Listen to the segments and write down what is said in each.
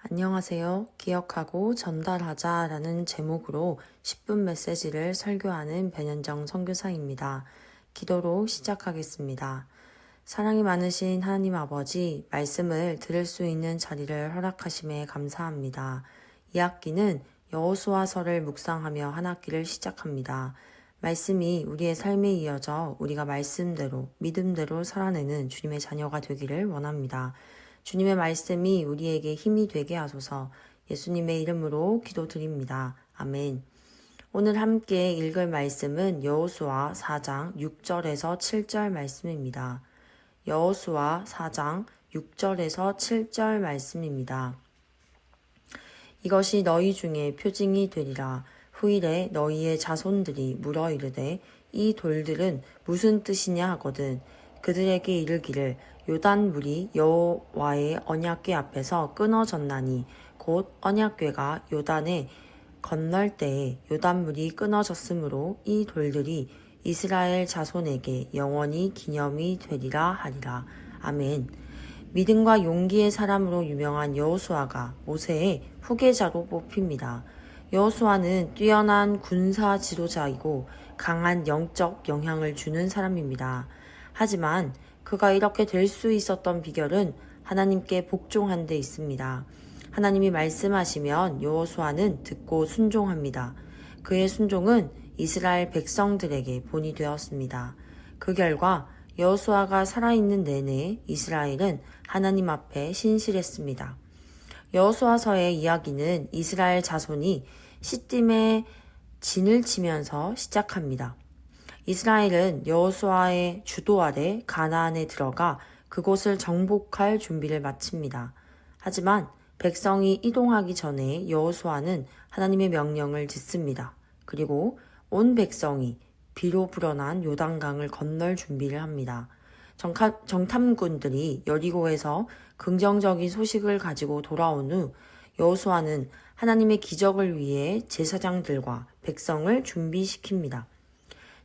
안녕하세요. 기억하고 전달하자 라는 제목으로 10분 메시지를 설교하는 변현정 선교사입니다. 기도로 시작하겠습니다. 사랑이 많으신 하나님 아버지, 말씀을 들을 수 있는 자리를 허락하심에 감사합니다. 이 학기는 여호수아서를 묵상하며 한 학기를 시작합니다. 말씀이 우리의 삶에 이어져 우리가 말씀대로, 믿음대로 살아내는 주님의 자녀가 되기를 원합니다. 주님의 말씀이 우리에게 힘이 되게 하소서 예수님의 이름으로 기도드립니다. 아멘. 오늘 함께 읽을 말씀은 여호수아 4장 6절에서 7절 말씀입니다. 여호수아 4장 6절에서 7절 말씀입니다. 이것이 너희 중에 표징이 되리라. 후일에 너희의 자손들이 물어 이르되 이 돌들은 무슨 뜻이냐 하거든. 그들에게 이르기를 요단 물이 여호와의 언약궤 앞에서 끊어졌나니 곧 언약궤가 요단에 건널 때에 요단 물이 끊어졌으므로 이 돌들이 이스라엘 자손에게 영원히 기념이 되리라 하리라. 아멘. 믿음과 용기의 사람으로 유명한 여호수아가 모세의 후계자로 뽑힙니다. 여호수아는 뛰어난 군사 지도자이고 강한 영적 영향을 주는 사람입니다. 하지만 그가 이렇게 될 수 있었던 비결은 하나님께 복종한 데 있습니다. 하나님이 말씀하시면 여호수아는 듣고 순종합니다. 그의 순종은 이스라엘 백성들에게 본이 되었습니다. 그 결과 여호수아가 살아있는 내내 이스라엘은 하나님 앞에 신실했습니다. 여호수아서의 이야기는 이스라엘 자손이 시딤에 진을 치면서 시작합니다. 이스라엘은 여호수아의 주도 아래 가나안에 들어가 그곳을 정복할 준비를 마칩니다. 하지만 백성이 이동하기 전에 여호수아는 하나님의 명령을 짓습니다. 그리고 온 백성이 비로 불어난 요단강을 건널 준비를 합니다. 정탐, 정탐군들이 여리고에서 긍정적인 소식을 가지고 돌아온 후 여호수아는 하나님의 기적을 위해 제사장들과 백성을 준비시킵니다.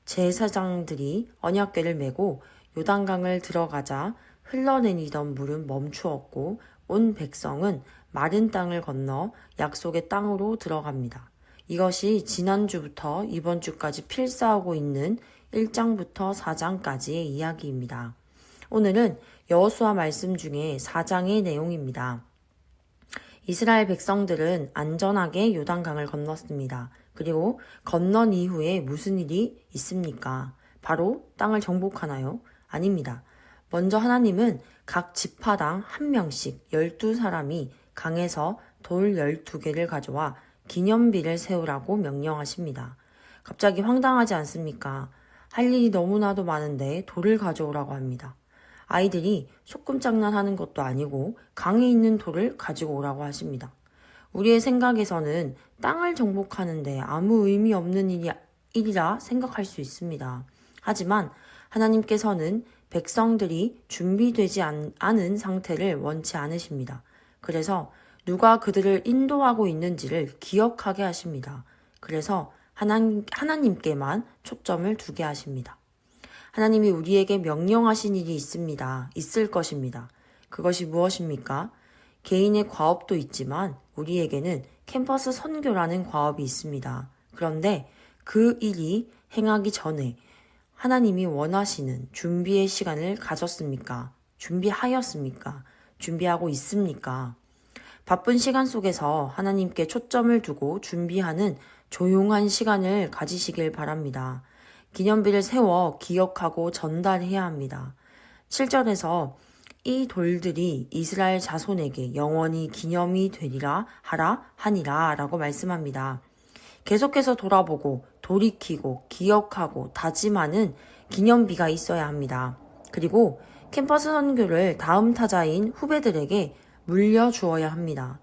제사장들이 언약궤를 메고 요단강을 들어가자 흘러내리던 물은 멈추었고 온 백성은 마른 땅을 건너 약속의 땅으로 들어갑니다. 이것이 지난주부터 이번 주까지 필사하고 있는 1장부터 4장까지의 이야기입니다. 오늘은 여호수아 말씀 중에 4장의 내용입니다. 이스라엘 백성들은 안전하게 요단강을 건넜습니다. 그리고 건넌 이후에 무슨 일이 있습니까? 바로 땅을 정복하나요? 아닙니다. 먼저 하나님은 각 지파당 한 명씩 12사람이 강에서 돌 12개를 가져와 기념비를 세우라고 명령하십니다. 갑자기 황당하지 않습니까? 할 일이 너무나도 많은데 돌을 가져오라고 합니다. 아이들이 소꿉 장난하는 것도 아니고 강에 있는 돌을 가지고 오라고 하십니다. 우리의 생각에서는 땅을 정복하는데 아무 의미 없는 일이, 일이라 생각할 수 있습니다. 하지만 하나님께서는 백성들이 준비되지 않, 않은 상태를 원치 않으십니다. 그래서 누가 그들을 인도하고 있는지를 기억하게 하십니다. 그래서 하나님, 하나님께만 초점을 두게 하십니다. 하나님이 우리에게 명령하신 일이 있습니다. 있을 것입니다. 그것이 무엇입니까? 개인의 과업도 있지만 우리에게는 캠퍼스 선교라는 과업이 있습니다. 그런데 그 일이 행하기 전에 하나님이 원하시는 준비의 시간을 가졌습니까? 준비하였습니까? 준비하고 있습니까? 바쁜 시간 속에서 하나님께 초점을 두고 준비하는 조용한 시간을 가지시길 바랍니다. 기념비를 세워 기억하고 전달해야 합니다. 7절에서 이 돌들이 이스라엘 자손에게 영원히 기념이 되리라 하라 하니라 라고 말씀합니다. 계속해서 돌아보고 돌이키고 기억하고 다짐하는 기념비가 있어야 합니다. 그리고 캠퍼스 선교를 다음 타자인 후배들에게 물려주어야 합니다.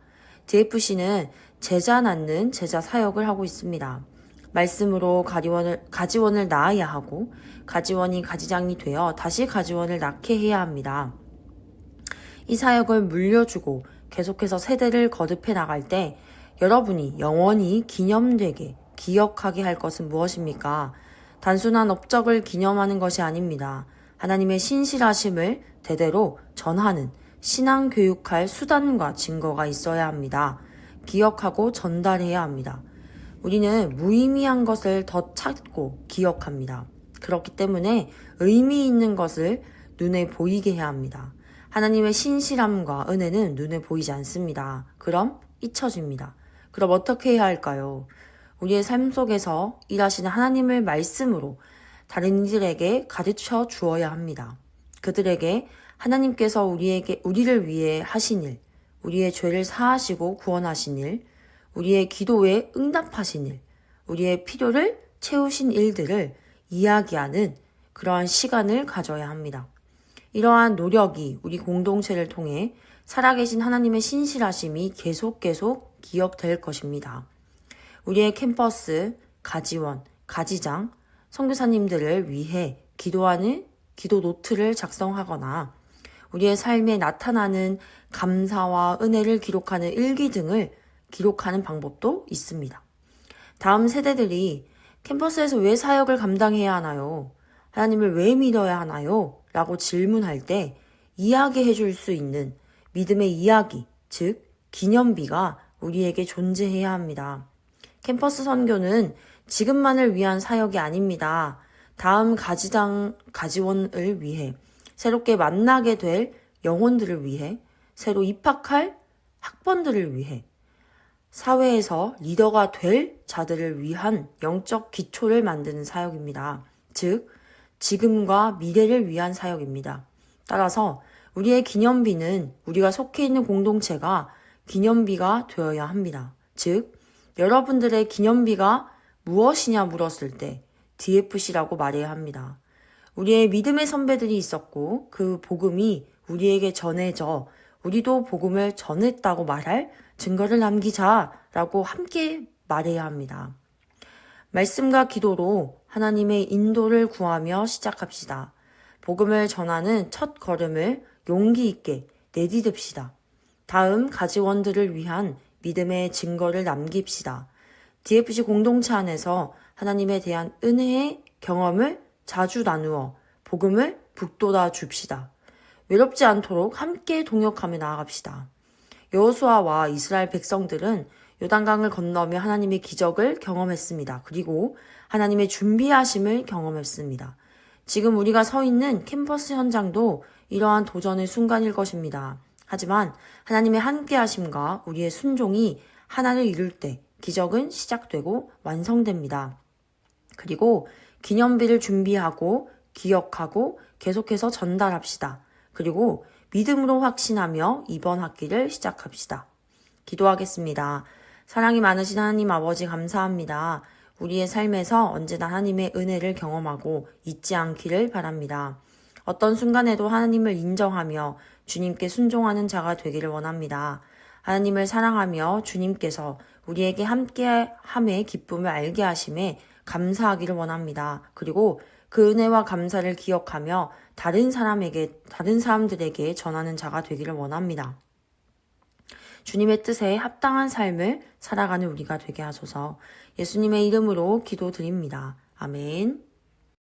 DFC는 제자 낳는 제자 사역을 하고 있습니다. 말씀으로 가지원을, 가지원을 낳아야 하고 가지원이 가지장이 되어 다시 가지원을 낳게 해야 합니다. 이 사역을 물려주고 계속해서 세대를 거듭해 나갈 때 여러분이 영원히 기념되게 기억하게 할 것은 무엇입니까? 단순한 업적을 기념하는 것이 아닙니다. 하나님의 신실하심을 대대로 전하는 신앙 교육할 수단과 증거가 있어야 합니다. 기억하고 전달해야 합니다. 우리는 무의미한 것을 더 찾고 기억합니다. 그렇기 때문에 의미 있는 것을 눈에 보이게 해야 합니다. 하나님의 신실함과 은혜는 눈에 보이지 않습니다. 그럼 잊혀집니다. 그럼 어떻게 해야 할까요? 우리의 삶 속에서 일하시는 하나님을 말씀으로 다른 이들에게 가르쳐 주어야 합니다. 그들에게 하나님께서 우리에게 우리를 위해 하신 일, 우리의 죄를 사하시고 구원하신 일, 우리의 기도에 응답하신 일, 우리의 필요를 채우신 일들을 이야기하는 그러한 시간을 가져야 합니다. 이러한 노력이 우리 공동체를 통해 살아계신 하나님의 신실하심이 계속 계속 기억될 것입니다. 우리의 캠퍼스, 가지원, 가지장, 선교사님들을 위해 기도하는 기도 노트를 작성하거나 우리의 삶에 나타나는 감사와 은혜를 기록하는 일기 등을 기록하는 방법도 있습니다. 다음 세대들이 캠퍼스에서 왜 사역을 감당해야 하나요? 하나님을 왜 믿어야 하나요? 라고 질문할 때 이야기해 줄 수 있는 믿음의 이야기, 즉, 기념비가 우리에게 존재해야 합니다. 캠퍼스 선교는 지금만을 위한 사역이 아닙니다. 다음 가지당, 가지원을 위해, 새롭게 만나게 될 영혼들을 위해, 새로 입학할 학번들을 위해, 사회에서 리더가 될 자들을 위한 영적 기초를 만드는 사역입니다. 즉, 지금과 미래를 위한 사역입니다. 따라서 우리의 기념비는 우리가 속해 있는 공동체가 기념비가 되어야 합니다. 즉, 여러분들의 기념비가 무엇이냐 물었을 때 DFC라고 말해야 합니다. 우리의 믿음의 선배들이 있었고 그 복음이 우리에게 전해져 우리도 복음을 전했다고 말할 증거를 남기자라고 함께 말해야 합니다. 말씀과 기도로 하나님의 인도를 구하며 시작합시다. 복음을 전하는 첫 걸음을 용기 있게 내디듭시다. 다음 가지원들을 위한 믿음의 증거를 남깁시다. DFC 공동체 안에서 하나님에 대한 은혜의 경험을 자주 나누어 복음을 북돋아 줍시다. 외롭지 않도록 함께 동역하며 나아갑시다. 여호수아와 이스라엘 백성들은 요단강을 건너며 하나님의 기적을 경험했습니다. 그리고 하나님의 준비하심을 경험했습니다. 지금 우리가 서 있는 캠퍼스 현장도 이러한 도전의 순간일 것입니다. 하지만 하나님의 함께하심과 우리의 순종이 하나를 이룰 때 기적은 시작되고 완성됩니다. 그리고 기념비를 준비하고 기억하고 계속해서 전달합시다. 그리고 믿음으로 확신하며 이번 학기를 시작합시다. 기도하겠습니다. 사랑이 많으신 하나님 아버지 감사합니다. 우리의 삶에서 언제나 하나님의 은혜를 경험하고 잊지 않기를 바랍니다. 어떤 순간에도 하나님을 인정하며 주님께 순종하는 자가 되기를 원합니다. 하나님을 사랑하며 주님께서 우리에게 함께 함의 기쁨을 알게 하심에 감사하기를 원합니다. 그리고 그 은혜와 감사를 기억하며 다른 사람에게, 다른 사람들에게 전하는 자가 되기를 원합니다. 주님의 뜻에 합당한 삶을 살아가는 우리가 되게 하소서 예수님의 이름으로 기도드립니다. 아멘.